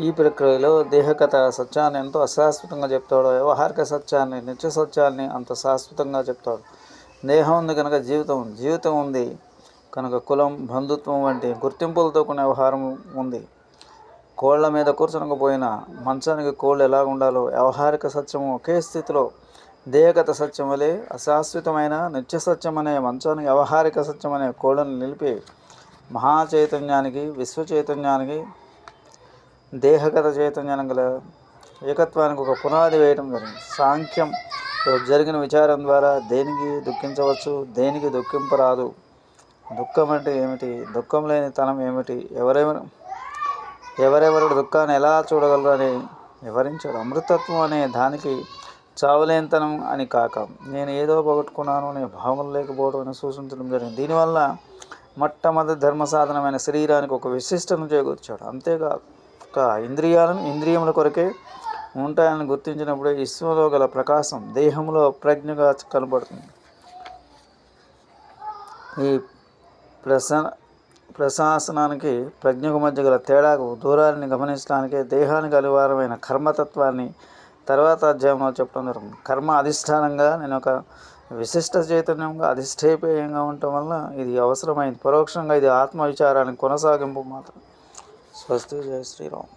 ఈ ప్రక్రియలో దేహకథ సత్యాన్ని ఎంతో అశాశ్వతంగా చెప్తాడు వ్యవహారిక సత్యాన్ని నిత్య సత్యాన్ని అంత శాశ్వతంగా చెప్తాడు. దేహం ఉంది కనుక జీవితం ఉంది జీవితం ఉంది కనుక కులం బంధుత్వం వంటి గుర్తింపులతో కొన్ని వ్యవహారం ఉంది. కోళ్ళ మీద కూర్చొనకపోయిన మంచానికి కోళ్ళు ఎలా ఉండాలో వ్యవహారిక సత్యం ఒకే స్థితిలో దేహగత సత్యం వలె అశాశ్వతమైన నిత్య సత్యం అనే మంచానికి వ్యవహారిక సత్యం అనే కోళ్ళను నిలిపి మహాచైతన్యానికి విశ్వచైతన్యానికి దేహగత చైతన్యం గల ఏకత్వానికి ఒక పునాది వేయడం జరిగింది. సాంఖ్యం జరిగిన విచారం ద్వారా దేనికి దుఃఖించవచ్చు దేనికి దుఃఖింపరాదు దుఃఖం అంటే ఏమిటి దుఃఖం లేని తనం ఏమిటి ఎవరెవరు ఎవరెవరు దుఃఖాన్ని ఎలా చూడగలరు అని వివరించాడు. అమృతత్వం అనే దానికి చావులేనితనం అని కాక నేను ఏదో పోగొట్టుకున్నాను నేను భావం లేకపోవడం అని సూచించడం జరిగింది. దీనివల్ల మొట్టమొదటి ధర్మ సాధనమైన శరీరానికి ఒక విశిష్టను చేకూర్చాడు. యొక్క ఇంద్రియాలను ఇంద్రియముల కొరకే ఉంటాయని గుర్తించినప్పుడే విశ్వంలో గల ప్రకాశం దేహంలో ప్రజ్ఞగా కనబడుతుంది. ఈ ప్రస ప్రశాసనానికి ప్రజ్ఞకు మధ్య గల తేడాకు దూరాన్ని గమనించడానికి దేహానికి అనివార్యమైన కర్మతత్వాన్ని తర్వాత అధ్యాయంలో చెప్పడం జరుగుతుంది. కర్మ అధిష్టానంగా నేను ఒక విశిష్ట చైతన్యంగా అధిష్ఠేపేయంగా ఉండటం వల్ల ఇది అవసరమైంది. పరోక్షంగా ఇది ఆత్మ విచారానికి కొనసాగింపు మాత్రం. స్వస్తి జయ శ్రీరామ్.